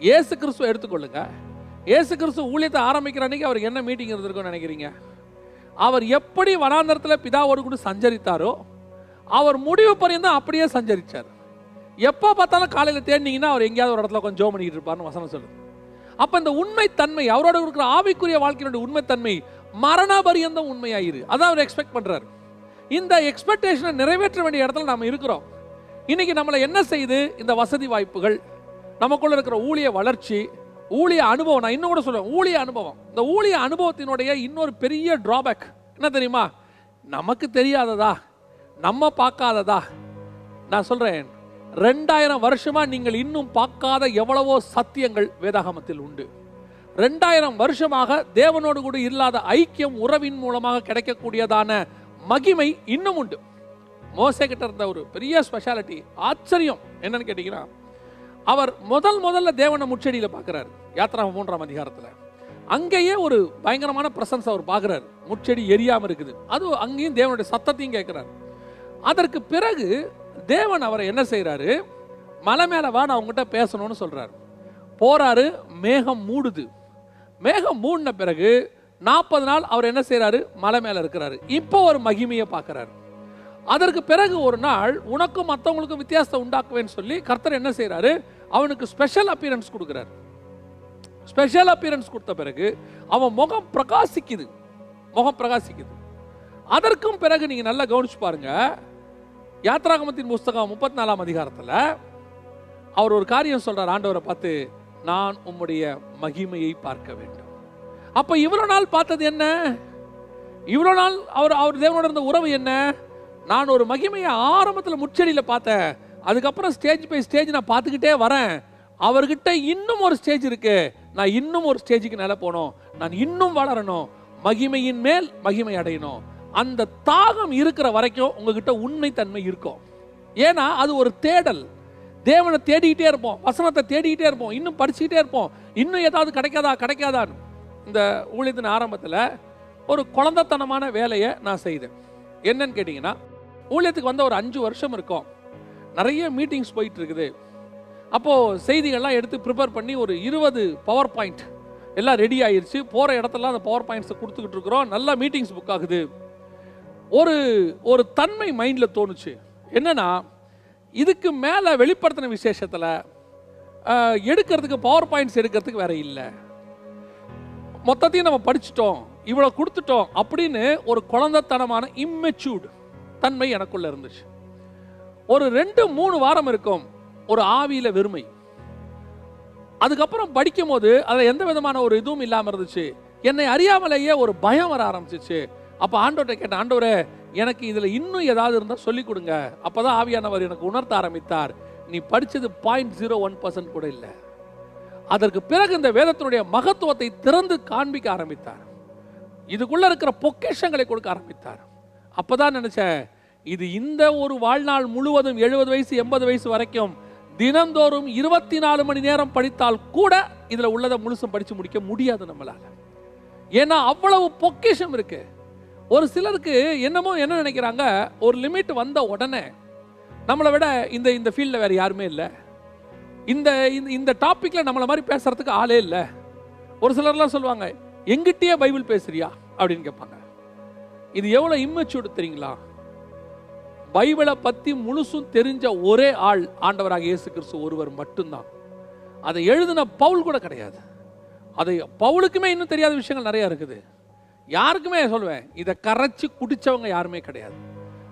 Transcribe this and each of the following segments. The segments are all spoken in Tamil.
இயேசு கிறிஸ்துவ எடுத்துக்கொள்ளுங்க. இயேசு கிறிஸ்து ஊழியத்தை ஆரம்பிக்கிற அன்னைக்கு அவருக்கு என்ன மீட்டிங் இருந்திருக்கும்னு நினைக்கிறீங்க? அவர் எப்படி வனாந்தரத்தில் பிதாவோடு கூட சஞ்சரித்தாரோ அவர் முடிவு பரியந்தம் அப்படியே சஞ்சரித்தார் எப்போ பார்த்தாலும் காலையில் தேடினீங்கன்னா அவர் எங்கேயாவது ஒரு இடத்துல கொஞ்சம் ஜோ பண்ணிக்கிட்டு இருப்பார்னு வசனம் சொல்லுது. அப்போ இந்த உண்மைத்தன்மை அவரோட இருக்கிற ஆவிக்குரிய வாழ்க்கையினுடைய உண்மைத்தன்மை மரண பரியந்தம் உண்மையாயிரு. அதான் அவர் எக்ஸ்பெக்ட் பண்ணுறாரு இந்த எக்ஸ்பெக்டேஷனை நிறைவேற்ற வேண்டிய இடத்துல நாம் இருக்கிறோம். இன்னைக்கு நம்மளை என்ன செய்யுது? இந்த வசதி வாய்ப்புகள் நமக்குள்ள இருக்கிற ஊழிய வளர்ச்சி ஊழிய அனுபவம் நான் இன்னும் கூட சொல்லுவேன் ஊழிய அனுபவம். இந்த ஊழிய அனுபவத்தினுடைய இன்னொரு பெரிய டிராபேக் என்ன தெரியுமா? நமக்கு தெரியாததா? நம்ம பார்க்காததா? நான் சொல்றேன் ரெண்டாயிரம் வருஷமா நீங்கள் இன்னும் பார்க்காத எவ்வளவோ சத்தியங்கள் வேதாகமத்தில் உண்டு. ரெண்டாயிரம் வருஷமாக தேவனோடு கூட இல்லாத ஐக்கியம் உறவின் மூலமாக கிடைக்கக்கூடியதான மகிமை இன்னும் உண்டு. மோசே கிட்ட இருந்த ஒரு பெரிய ஸ்பெஷாலிட்டி ஆச்சரியம் என்னன்னு கேட்டீங்கன்னா அவர் முதல் முதல்ல தேவனை முச்செடியில் பார்க்குறாரு. யாத்ரா மூன்றாம் அதிகாரத்தில். அங்கேயே ஒரு பயங்கரமான பிரசன்ஸ் அவர் பார்க்குறாரு. முச்செடி எரியாமல் இருக்குது. அது அங்கேயும் தேவனுடைய சத்தத்தையும் கேட்குறாரு. அதற்கு பிறகு தேவன் அவரை என்ன செய்கிறாரு மலை மேலே வா நான் பேசணும்னு சொல்கிறாரு போறாரு மேகம் மூடுது. மேகம் மூடின பிறகு நாற்பது நாள் அவர் என்ன செய்கிறாரு மலை மேலே இருக்கிறாரு. இப்போ ஒரு மகிமையை பார்க்கறாரு. அதற்கு பிறகு ஒரு நாள் உனக்கும் மற்றவங்களுக்கும் வித்தியாசத்தை உண்டாக்குவேன்னு சொல்லி கர்த்தர் என்ன செய்கிறாரு அவனுக்கு ஸ்பெஷல் அப்பியரன்ஸ் கொடுக்குறாரு. ஸ்பெஷல் அப்பியரன்ஸ் கொடுத்த பிறகு அவன் முகம் பிரகாசிக்குது. முகம் பிரகாசிக்குது. அதற்கும் பிறகு நீங்கள் நல்லா கவனிச்சு பாருங்க. யாத்ராகமத்தின் புஸ்தகம் முப்பத்தி நாலாம் அதிகாரத்தில் அவர் ஒரு காரியம் சொல்கிறார் ஆண்டவரை பார்த்து நான் உம்முடைய மகிமையை பார்க்க வேண்டும். அப்போ இவ்வளோ நாள் பார்த்தது என்ன? இவ்வளோ நாள் அவர் அவர் தேவனோட இருந்த உறவு என்ன? நான் ஒரு மகிமையை ஆரம்பத்தில் முச்செடியில் பார்த்தேன். அதுக்கப்புறம் ஸ்டேஜ் பை ஸ்டேஜ் நான் பார்த்துக்கிட்டே வரேன். அவர்கிட்ட இன்னும் ஒரு ஸ்டேஜ் இருக்கு. நான் இன்னும் ஒரு ஸ்டேஜுக்கு நில போகணும். நான் இன்னும் வளரணும். மகிமையின் மேல் மகிமை அடையணும். அந்த தாகம் இருக்கிற வரைக்கும் உங்ககிட்ட உண்மைத்தன்மை இருக்கும். ஏன்னா அது ஒரு தேடல். தேவனை தேடிக்கிட்டே இருப்போம். வசனத்தை தேடிக்கிட்டே இருப்போம். இன்னும் படிச்சுக்கிட்டே இருப்போம். இன்னும் ஏதாவது கிடைக்காதா? கிடைக்காதான்னு. இந்த ஊழியத்தின் ஆரம்பத்தில் ஒரு குழந்தைத்தனமான வேலையை நான் செய்தேன். என்னன்னு கேட்டிங்கன்னா ஊழியத்துக்கு வந்த ஒரு அஞ்சு வருஷம் இருக்கும். நிறைய மீட்டிங்ஸ் போயிட்டு இருக்குது அப்போது செய்திகள்லாம் எடுத்து ப்ரிப்பேர் பண்ணி ஒரு இருபது பவர் பாயிண்ட் எல்லாம் ரெடி ஆயிடுச்சு போகிற இடத்துல அந்த பவர் பாயிண்ட்ஸை கொடுத்துக்கிட்டு இருக்கிறோம். நல்லா மீட்டிங்ஸ் புக் ஆகுது. ஒரு ஒரு தன்மை மைண்டில் தோணுச்சு. என்னென்னா இதுக்கு மேலே வெளிப்படுத்தின விசேஷத்தில் எடுக்கிறதுக்கு பவர் பாயிண்ட்ஸ் எடுக்கிறதுக்கு வேற இல்லை. மொத்தத்தையும் நம்ம படிச்சிட்டோம். இவ்வளோ கொடுத்துட்டோம் அப்படின்னு ஒரு குழந்தைத்தனமான இம்மெச்சூர்டு தன்மை எனக்குள்ள இருந்துச்சு. ஒரு ரெண்டு மூணு வாரம் இருக்கும் ஒரு ஆவியில வெறுமை. அதுக்கப்புறம் படிக்கும் போது அதில் எந்த விதமான ஒரு இதுவும் இல்லாமல் இருந்துச்சு. என்னை அறியாமலேயே ஒரு பயம் வர ஆரம்பிச்சிச்சு. அப்போ ஆண்டோட்ட கேட்டேன் ஆண்டவரே எனக்கு இதில் இன்னும் ஏதாவது இருந்தால் சொல்லிக் கொடுங்க. அப்பதான் ஆவியானவர் எனக்கு உணர்த்த ஆரம்பித்தார். நீ படிச்சது பாயிண்ட் ஜீரோ ஒன் பர்சன்ட் கூட இல்லை. அதற்கு பிறகு இந்த வேதத்தினுடைய மகத்துவத்தை திறந்து காண்பிக்க ஆரம்பித்தார். இதுக்குள்ள இருக்கிற பொக்கேஷங்களை கொடுக்க ஆரம்பித்தார். அப்பதான் நினச்சேன் இது இந்த ஒரு வாழ்நாள் முழுவதும் எழுபது வயசு எண்பது வயசு வரைக்கும் தினந்தோறும் இருபத்தி நாலு மணி நேரம் படித்தால் கூட இதில் உள்ளதை முழுசும் படித்து முடிக்க முடியாது நம்மளால. ஏன்னா அவ்வளவு பொக்கிஷம் இருக்கு. ஒரு சிலருக்கு என்னமோ என்ன நினைக்கிறாங்க ஒரு லிமிட் வந்த உடனே நம்மளை விட இந்த இந்த ஃபீல்டில் வேறு யாருமே இல்லை. இந்த இந்த- இந்த நம்மளை மாதிரி பேசுறதுக்கு ஆளே இல்லை. ஒரு சிலர்லாம் சொல்லுவாங்க எங்கிட்டயே பைபிள் பேசுறியா? அப்படின்னு கேட்பாங்க. இது எவ்வளோ இம்மெச்சூர்டு தெரியுங்களா? பைபிளை பற்றி முழுசும் தெரிஞ்ச ஒரே ஆள் ஆண்டவராக இயேசு கிறிஸ்து ஒருவர் மட்டும்தான். அதை எழுதின பவுல் கூட கிடையாது. அதை பவுலுக்குமே இன்னும் தெரியாத விஷயங்கள் நிறையா இருக்குது. யாருக்குமே சொல்லுவேன் இதை கரைச்சி குடிச்சவங்க யாருமே கிடையாது.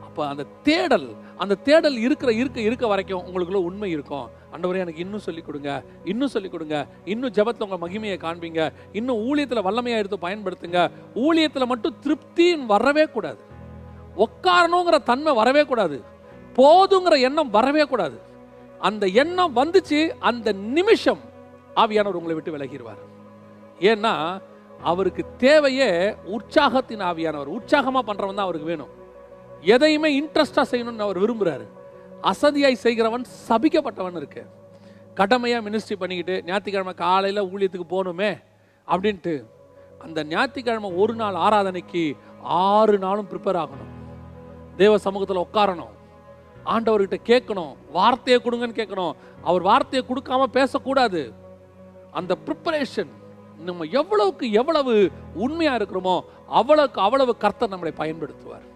அப்போ அந்த தேடல் அந்த தேடல் இருக்கிற இருக்க இருக்க வரைக்கும் உங்களுக்குள்ள உண்மை இருக்கும். ஆண்டவரே எனக்கு இன்னும் சொல்லிக் கொடுங்க. இன்னும் சொல்லிக் கொடுங்க. இன்னும் ஜபத்தில் உங்கள் மகிமையை காண்பீங்க. இன்னும் ஊழியத்தில் வல்லமையாக எடுத்து பயன்படுத்துங்க. ஊழியத்தில் மட்டும் திருப்தின்னு வரவே கூடாது. உட்காரணுங்கிற தன்மை வரவே கூடாது. போதுங்கிற எண்ணம் வரவே கூடாது. அந்த எண்ணம் வந்துச்சு அந்த நிமிஷம் ஆவியானவர் உங்களை விட்டு விலகிடுவார். ஏன்னா அவருக்கு தேவையே உற்சாகத்தின் ஆவியானவர். உற்சாகமாக பண்ணுறவன் தான் அவருக்கு வேணும். எதையுமே இன்ட்ரெஸ்டாக செய்யணும்னு அவர் விரும்புகிறாரு அசதியாய் செய்கிறவன் சபிக்கப்பட்டவன் இருக்கு. கடமையாக மினிஸ்ட்ரி பண்ணிக்கிட்டு ஞாயிற்றுக்கிழமை காலையில் ஊழியத்துக்கு போகணுமே அப்படின்ட்டு அந்த ஞாயிற்றுக்கிழமை ஒரு நாள் ஆராதனைக்கு ஆறு நாளும் ப்ரிப்பேர் ஆகணும். தேவ சமூகத்தில் உட்காரணும். ஆண்டவர்கிட்ட கேட்கணும். வார்த்தையை கொடுங்கன்னு கேட்கணும். அவர் வார்த்தையை கொடுக்காம பேசக்கூடாது. அந்த ப்ரிப்பரேஷன் நம்ம எவ்வளவுக்கு எவ்வளவு உண்மையாக இருக்கிறோமோ அவ்வளவுக்கு அவ்வளவு கர்த்தர் நம்மளை பயன்படுத்துவார்.